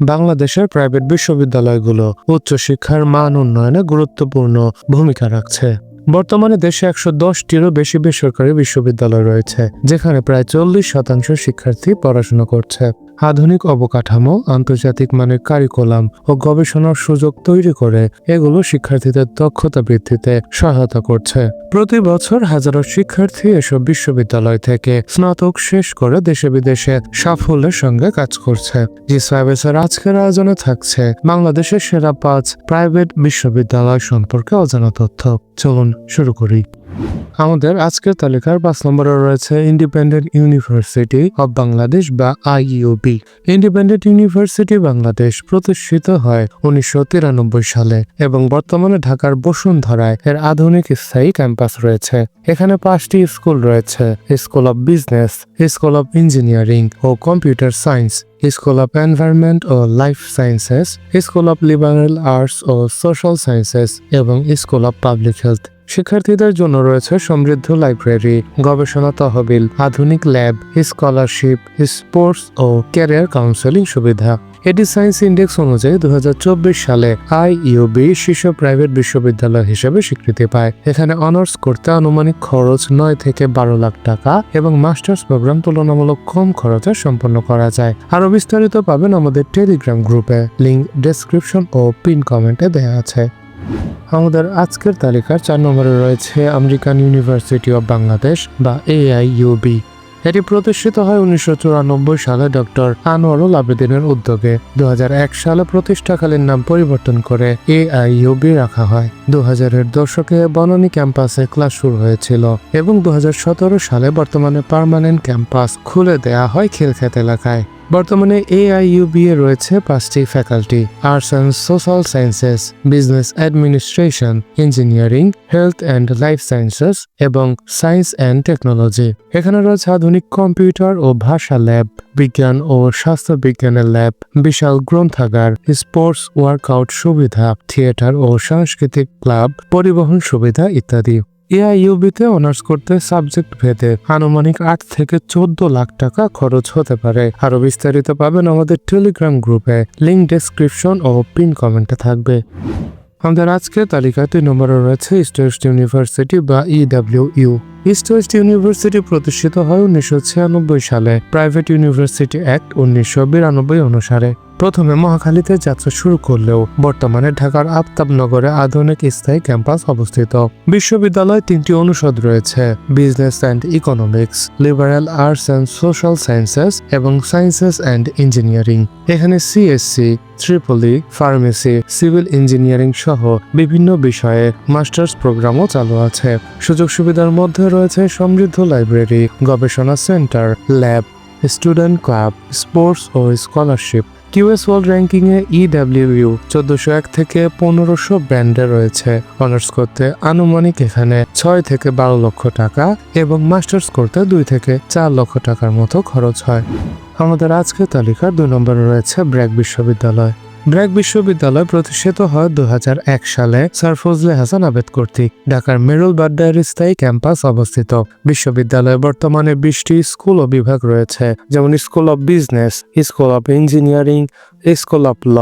বাংলাদেশের প্রাইভেট বিশ্ববিদ্যালয়গুলো উচ্চশিক্ষার মান উন্নয়নে গুরুত্বপূর্ণ ভূমিকা রাখছে। বর্তমানে দেশে একশো দশটিরও বেশি বেসরকারি বিশ্ববিদ্যালয় রয়েছে, যেখানে প্রায় চল্লিশ শতাংশ শিক্ষার্থী পড়াশোনা করছে। আধুনিক অবকাঠামো, আন্তর্জাতিক মানের কারিকুলাম ও গবেষণার সুযোগ তৈরি করে এগুলো শিক্ষার্থীদের দক্ষতা বৃদ্ধিতে সহায়তা করছে। প্রতি বছর হাজারো শিক্ষার্থী এসব বিশ্ববিদ্যালয় থেকে স্নাতক শেষ করে দেশে বিদেশে সাফল্যের সঙ্গে কাজ করছে। জি সার্ভিসের আজকের আয়োজনে থাকছে বাংলাদেশের সেরা পাঁচ প্রাইভেট বিশ্ববিদ্যালয় সম্পর্কে অজানা তথ্য। চলুন শুরু করি। আমাদের আজকের তালিকার পাঁচ নম্বরে রয়েছে ইন্ডিপেন্ডেন্ট ইউনিভার্সিটি অব বাংলাদেশ বা আইইউবি ইন্ডিপেন্ডেন্ট ইউনিভার্সিটি বাংলাদেশ প্রতিষ্ঠিত হয় উনিশশো তিরানব্বই সালে এবং বর্তমানে ঢাকার বসুন্ধরায় এর আধুনিক স্থায়ী ক্যাম্পাস রয়েছে। এখানে পাঁচটি স্কুল রয়েছে school of business school of engineering O computer science school of environment O life sciences school of liberal arts O social sciences এবং স্কুল অফ পাবলিক হেলথ শিক্ষার্থীদের জন্য রয়েছে সমৃদ্ধ লাইব্রেরি, গবেষণা তহবিল, আধুনিক ল্যাব, স্কলারশিপ, স্পোর্টস ও ক্যারিয়ার কাউন্সেলিং সুবিধা। এটি সায়েন্স ইন্ডেক্স অনুযায়ী দু হাজার চব্বিশ সালে আই আইইউবি শীর্ষ প্রাইভেট বিশ্ববিদ্যালয় হিসেবে স্বীকৃতি পায়। এখানে অনার্স করতে আনুমানিক খরচ নয় থেকে বারো লাখ টাকা এবং মাস্টার্স প্রোগ্রাম তুলনামূলক কম খরচে সম্পন্ন করা যায়। আরও বিস্তারিত পাবেন আমাদের টেলিগ্রাম গ্রুপে। লিঙ্ক ডেসক্রিপশন ও পিন কমেন্টে দেওয়া আছে। আমাদের আজকের তালিকার চার নম্বরে রয়েছে আমেরিকান ইউনিভার্সিটি অব বাংলাদেশ বা এআইইউবি এটি প্রতিষ্ঠিত হয় উনিশশো চুরানব্বই সালে ডক্টর আনোয়ারুল আবেদিনের উদ্যোগে। দু হাজার এক সালে প্রতিষ্ঠাকালীন নাম পরিবর্তন করে এআইইউবি রাখা হয়। দু হাজারের দশকে বনানী ক্যাম্পাসে ক্লাস শুরু হয়েছিল এবং দু হাজার সতেরো সালে বর্তমানে পার্মানেন্ট ক্যাম্পাস খুলে দেয়া হয় খেলক্ষেত এলাকায়। বর্তমানে এআইইউবি এ রয়েছে পাঁচটি faculty arts and social sciences business administration engineering health and life sciences এবং সায়েন্স অ্যান্ড টেকনোলজি এখানে রয়েছে আধুনিক কম্পিউটার ও ভাষা ল্যাব বিজ্ঞান ও স্বাস্থ্য বিজ্ঞানের ল্যাব বিশাল গ্রন্থাগার স্পোর্টস ওয়ার্কআউট সুবিধা থিয়েটার ও সাংস্কৃতিক ক্লাব পরিবহন সুবিধা ইত্যাদি। এআইইউবিতে অনার্স করতে সাবজেক্ট ভেদে আনুমানিক আট থেকে চোদ্দ লাখ টাকা খরচ হতে পারে। আরও বিস্তারিত পাবেন আমাদের টেলিগ্রাম গ্রুপে লিঙ্ক ডেসক্রিপশন ও পিন কমেন্টে থাকবে। আমাদের আজকের তালিকায় দুই নম্বরে রয়েছে ইস্ট ওয়েস্ট ইউনিভার্সিটি বা EW U East West University প্রতিষ্ঠিত হয় উনিশশো ছিয়ানব্বই সালে। প্রাইভেট ইউনিভার্সিটি অ্যাক্ট উনিশশো বিরানব্বই অনুসারে। প্রথমে মহাখালীতে যাত্রা শুরু করলেও বর্তমানে ঢাকার আফতাবনগরে আধুনিক স্থায়ী ক্যাম্পাস অবস্থিত। বিশ্ববিদ্যালয়ে তিনটি অনুষদ রয়েছে, business and economics, liberal arts and social sciences এবং সায়েন্সেস অ্যান্ড ইঞ্জিনিয়ারিং। এখানে CSC triple E pharmacy civil engineering সহ বিভিন্ন বিষয়ে মাস্টার্স প্রোগ্রামও চালু আছে। সুযোগ সুবিধার মধ্যে রয়েছে সমৃদ্ধ লাইব্রেরি, গবেষণা centre, lab, student club, sports ও স্কলারশিপ। কিউএস ওয়ার্ল্ড র্যাঙ্কিং এ ইডাব্লিউ চোদ্দশো এক থেকে পনেরোশো ব্র্যান্ডে রয়েছে। অনার্স করতে আনুমানিক এখানে ছয় থেকে বারো লক্ষ টাকা এবং মাস্টার্স করতে দুই থেকে চার লক্ষ টাকার মতো খরচ হয়। আমাদের আজকের তালিকার দুই নম্বরে রয়েছে ব্র্যাক বিশ্ববিদ্যালয়। ব্র্যাক বিশ্ববিদ্যালয় প্রতিষ্ঠিত হয় দু হাজার এক সালে, স্যার ফজলে হাসান আবেদ কর্তৃক। ঢাকার মেরুল বাড্ডায়ের স্থায়ী ক্যাম্পাস অবস্থিত। বিশ্ববিদ্যালয়ে বর্তমানে বিশটি স্কুল ও বিভাগ রয়েছে, যেমন school of business, school of engineering, school of law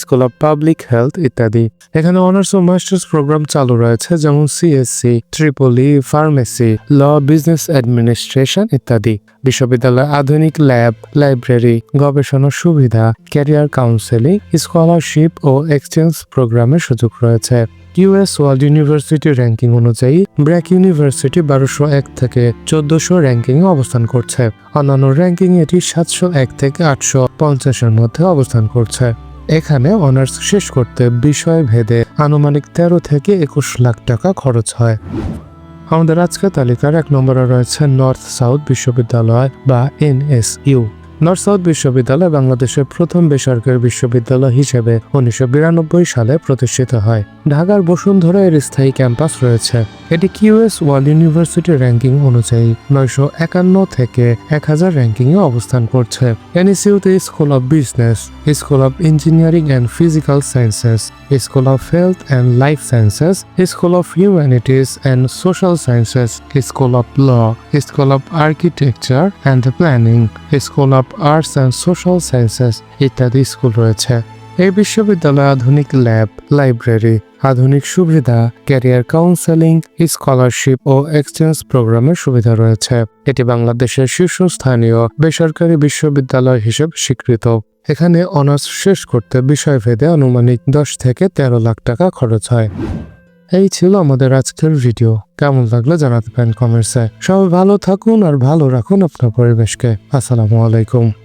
school of public health ইত্যাদি। এখানে অনার্স ও মাস্টার্স প্রোগ্রাম চালু রয়েছে, যেমন CSC triple E pharmacy law business administration ইত্যাদি। বিশ্ববিদ্যালয়ে আধুনিক ল্যাব, লাইব্রেরি, গবেষণা সুবিধা, ক্যারিয়ার কাউন্সেলিং, স্কলারশিপ ও এক্সচেঞ্জ প্রোগ্রামের সুযোগ রয়েছে। ইউএস ওয়ার্ল্ড ইউনিভার্সিটি র্যাঙ্কিং অনুযায়ী ব্র্যাক ইউনিভার্সিটি বারোশো এক থেকে চোদ্দশো র্যাঙ্কিং অবস্থান করছে। অন্যান্য র্যাঙ্কিং এটি সাতশো এক থেকে আটশো পঞ্চাশের মধ্যে অবস্থান করছে। এখানে অনার্স শেষ করতে বিষয় ভেদে আনুমানিক তেরো থেকে একুশ লাখ টাকা খরচ হয়। আমাদের আজকের তালিকার এক নম্বরে রয়েছে নর্থ সাউথ বিশ্ববিদ্যালয় বা এনএসইউ। নর্থ সাউথ বিশ্ববিদ্যালয় বাংলাদেশের প্রথম বেসরকারি বিশ্ববিদ্যালয় হিসেবে উনিশশো বিরানব্বই সালে প্রতিষ্ঠিত হয়। ঢাকার বসুন্ধরা এর স্থায়ী ক্যাম্পাস রয়েছে। এটি কিউএস ওয়ার্ল্ড ইউনিভার্সিটি র্যাঙ্কিং অনুযায়ী নয়শো একান্ন থেকে এক হাজার র্যাঙ্কিংয়ে অবস্থান করছে। এনএসইউতে school of business, school of engineering and physical sciences, school of health and life sciences, school of humanities and social sciences, school of law, school of architecture and planning, school of arts and social sciences ইত্যাদি school রয়েছে। এই বিশ্ববিদ্যালয়ে আধুনিক lab, library, আধুনিক সুবিধা, career counselling, scholarship ও exchange প্রোগ্রামের সুবিধা রয়েছে। এটি বাংলাদেশের শীর্ষস্থানীয় বেসরকারি বিশ্ববিদ্যালয় হিসেবে স্বীকৃত। এখানে অনার্স শেষ করতে বিষয়ভেদে আনুমানিক দশ থেকে তেরো লাখ টাকা খরচ হয়। এই ছিল আমাদের আজকের ভিডিও কেমন লাগল জানাতে পারেন কমেন্টসে সবাই ভালো থাকুন আর ভালো রাখুন আপনার পরিবেশকে। আসসালামু আলাইকুম।